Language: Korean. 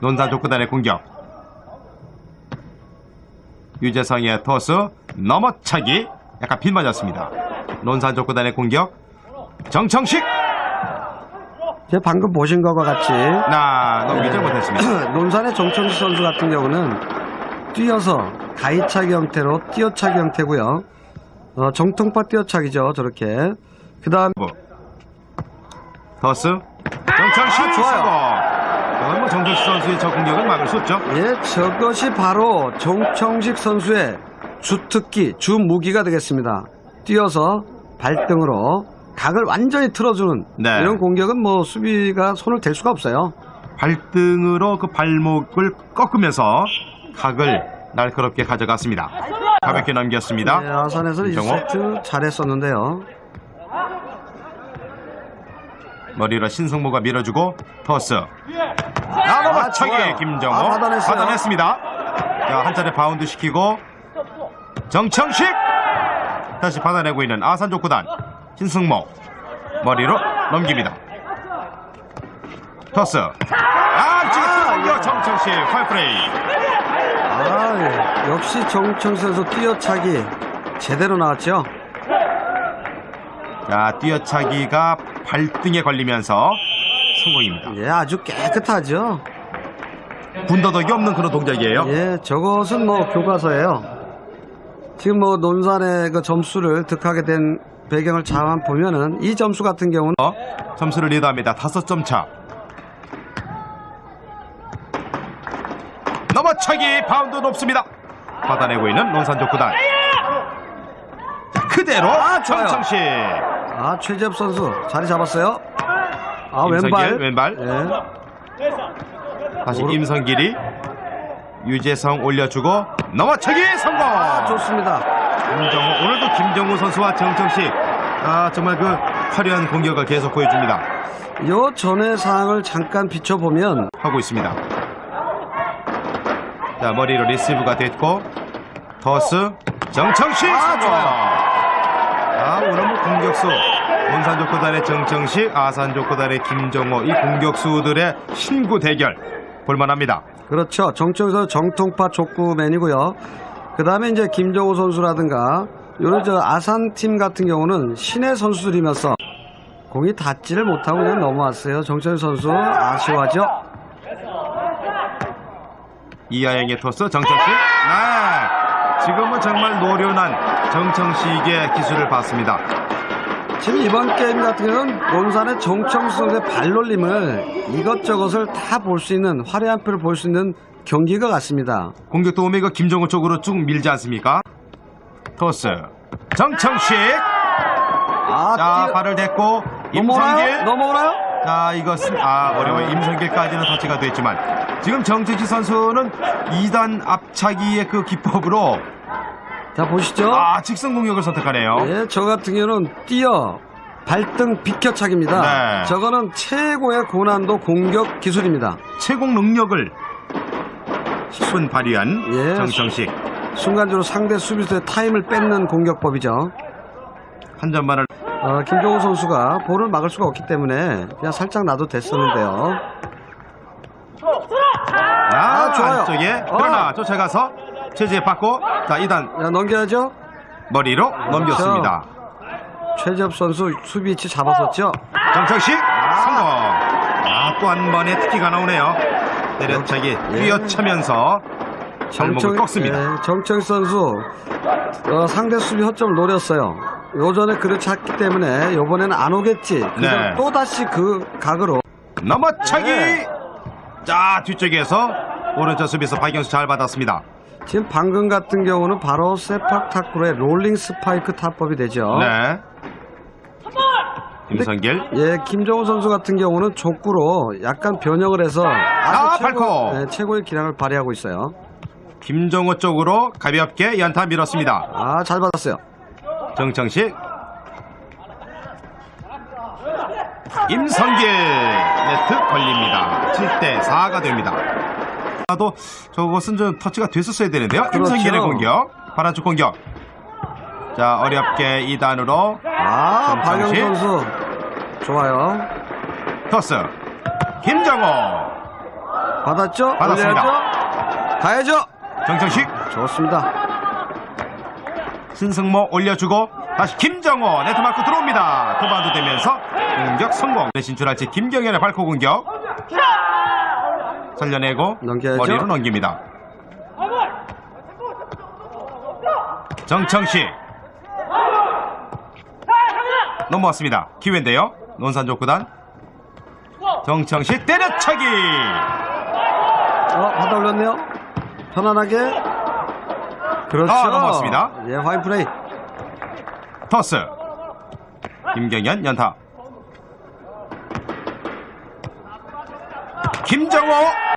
논산 족구단의 공격. 유재성의 토스 넘어차기 약간 빗 맞았습니다. 논산 족구단의 공격. 정청식 이제 방금 보신 것과 같이 나 넘기지 못했습니다. 논산의 정청식 선수 같은 경우는 뛰어서 가이차기 형태로 뛰어차기 형태고요. 어, 정통파 뛰어차기죠. 저렇게. 그 다음 토스 정청식 아, 좋아요. 성공. 이건 뭐 정청식 선수의 저 공격은 막을 수 없죠. 예, 저것이 바로 정청식 선수의 주특기, 주무기가 되겠습니다. 뛰어서 발등으로 각을 완전히 틀어주는 네. 이런 공격은 뭐 수비가 손을 댈 수가 없어요. 발등으로 그 발목을 꺾으면서 각을 날카롭게 가져갔습니다. 가볍게 넘겼습니다. 네, 아산에서 김정호. 1세트 잘했었는데요. 머리로 신성모가 밀어주고 토스. 아, 넘어차기 좋아요. 김정호 아, 받아냈어요. 받아냈습니다. 자, 한 차례 바운드 시키고 정청식 다시 받아내고 있는 아산족구단 신승모 머리로 넘깁니다. 토스. 아, 지금 공격 정청식 파이프레이. 아, 예. 역시 정청 선수 뛰어차기 제대로 나왔죠. 자, 뛰어차기가 발등에 걸리면서 성공입니다. 예, 아주 깨끗하죠. 군더더기 없는 그런 동작이에요. 예, 저것은 뭐 교과서예요. 지금 뭐 논산의 그 점수를 득하게 된 배경을 잘 보면은 이 점수 같은 경우는 어, 점수를 리드합니다. 다섯 점 차. 넘어차기 바운드 높습니다. 받아내고 있는 논산족 구단. 자, 그대로 아. 정청식. 아 최재엽 선수 자리 잡았어요. 아 왼발. 왼발. 예. 다시 임성길이 유재성 올려주고 넘어차기 성공. 아, 좋습니다. 김정우 오늘도 김정우 선수와 정청식 아 정말 그 화려한 공격을 계속 보여줍니다. 요 전의 상황을 잠깐 비춰보면 하고 있습니다. 자 머리로 리시브가 됐고 더스 정청식 아, 성공. 좋아요. 아 오늘 뭐 공격수 논산족구단의 정청식 아산족구단의 김정호 이 공격수들의 신구 대결 볼만합니다. 그렇죠. 정청선 정통파 족구맨이고요. 그 다음에 이제 김정우 선수라든가 요런 저 아산 팀 같은 경우는 신의 선수들이면서 공이 닿지를 못하고 그냥 넘어왔어요. 정철 선수 아쉬워하죠. 이하영의 토스 정청식 네 지금은 정말 노련한 정청식의 기술을 봤습니다. 지금 이번 게임 같은 경우는 논산의 정청수 선수의 발놀림을 이것저것을 다 볼 수 있는 화려한 표를 볼 수 있는 경기가 같습니다. 공격 그 김정우 쪽으로 쭉 밀지 않습니까? 토스 정청식 아, 자 뛰어- 발을 댔고? 임성길 넘어오나요? 자 이것은 아 어려워요 임성길까지는 터치가 됐지만 지금 정청식 선수는 2단 앞차기의 그 기법으로 자 보시죠. 아 직선 공격을 선택하네요 예, 저 같은 경우는 뛰어 발등 비켜차기입니다. 네. 저거는 최고의 고난도 공격 기술입니다. 채공 능력을 손 발휘한 예. 정청식 순간적으로 상대 수비수의 타임을 뺏는 공격법이죠. 한 점만을 어, 김종우 선수가 볼을 막을 수가 없기 때문에 그냥 살짝 놔도 됐었는데요. 아, 아, 좋아요. 안쪽에 어. 그러나 쫓아가서 체제 받고 자 2단 야, 넘겨야죠. 머리로 넘겼습니다. 최재엽 선수 수비 위치 잡았었죠. 정청식 성공. 아, 또 한 번의 특기가 나오네요. 내려차기 예. 뛰어차면서 발목을 꺾습니다. 예, 정청 선수 어, 상대 수비 허점을 노렸어요. 요전에 그렇지 않기 때문에 이번에는 안 오겠지. 네. 또 다시 그 각으로 넘어차기. 네. 자 뒤쪽에서 오른쪽 수비수 박영수 잘 받았습니다. 지금 방금 같은 경우는 바로 세팍 타크로의 롤링 스파이크 타법이 되죠. 네. 김성길. 예, 김정우 선수 같은 경우는 족구로 약간 변형을 해서 아주 아, 최고, 발코. 예, 최고의 기량을 발휘하고 있어요. 김정호 쪽으로 가볍게 연타 밀었습니다. 아, 잘 받았어요. 정청식. 임성길 네트 걸립니다. 7대 4가 됩니다. 나도 저것은 좀 터치가 됐었어야 되는데요. 그렇죠. 임성길의 공격, 파란쪽 공격. 자 어렵게 2단으로 아, 박영. 선수 좋아요. 토스 김정호 받았죠? 받았습니다. 올려야죠? 가야죠? 정청식 좋습니다. 신승모 올려주고 다시 김정호 네트 맞고 들어옵니다. 투바운드 되면서 공격 성공. 네, 진출할지 김경현의 발코 공격. 살려내고 넘겨야죠. 머리로 넘깁니다. 정청식 넘어왔습니다. 기회인데요. 논산족구단 정청식 때려차기 어, 받아 올렸네요. 편안하게. 그렇죠. 아, 넘어왔습니다. 예, 화이트 플레이. 토스 김경현 연타 김정호